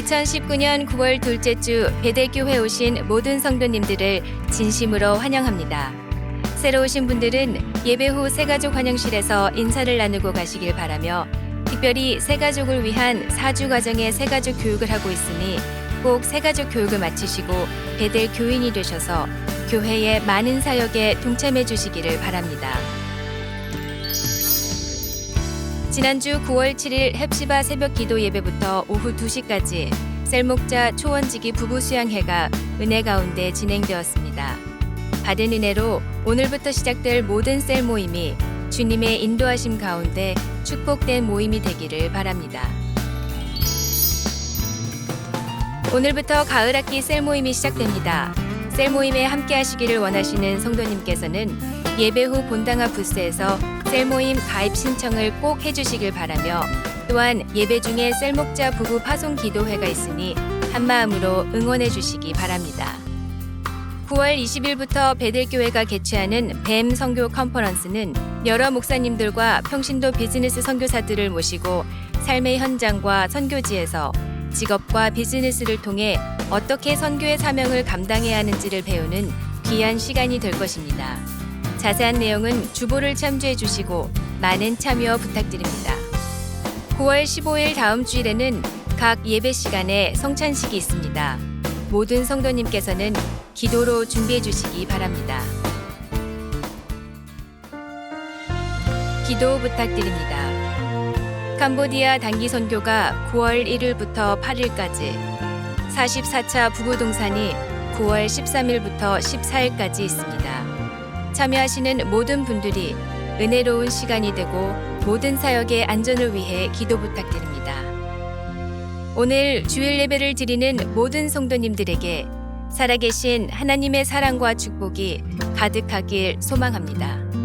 2019년 9월 둘째 주 베델교회 오신 모든 성도님들을 진심으로 환영합니다. 새로 오신 분들은 예배 후 새가족 환영실에서 인사를 나누고 가시길 바라며 특별히 새가족을 위한 사주 과정의 새가족 교육을 하고 있으니 꼭 새가족 교육을 마치시고 베델 교인이 되셔서 교회의 많은 사역에 동참해 주시기를 바랍니다. 지난주 9월 7일 헵시바 새벽 기도 예배부터 오후 2시까지 셀목자 초원지기 부부 수양회가 은혜 가운데 진행되었습니다. 받은 은혜로 오늘부터 시작될 모든 셀 모임이 주님의 인도하심 가운데 축복된 모임이 되기를 바랍니다. 오늘부터 가을 학기 셀 모임이 시작됩니다. 셀 모임에 함께 하시기를 원하시는 성도님께서는 예배 후 본당화 부스에서 셀 모임 가입 신청을 꼭 해주시길 바라며 또한 예배 중에 셀목자 부부 파송 기도회가 있으니 한마음으로 응원해 주시기 바랍니다. 9월 20일부터 베들교회가 개최하는 뱀 선교 컨퍼런스는 여러 목사님들과 평신도 비즈니스 선교사들을 모시고 삶의 현장과 선교지에서 직업과 비즈니스를 통해 어떻게 선교의 사명을 감당해야 하는지를 배우는 귀한 시간이 될 것입니다. 자세한 내용은 주보를 참조해 주시고 많은 참여 부탁드립니다. 9월 15일 다음 주일에는 각 예배 시간에 성찬식이 있습니다. 모든 성도님께서는 기도로 준비해 주시기 바랍니다. 기도 부탁드립니다. 캄보디아 단기 선교가 9월 1일부터 8일까지 44차 부부동산이 9월 13일부터 14일까지 있습니다. 참여하시는 모든 분들이 은혜로운 시간이 되고 모든 사역의 안전을 위해 기도 부탁드립니다. 오늘 주일 예배를 드리는 모든 성도님들에게 살아계신 하나님의 사랑과 축복이 가득하길 소망합니다.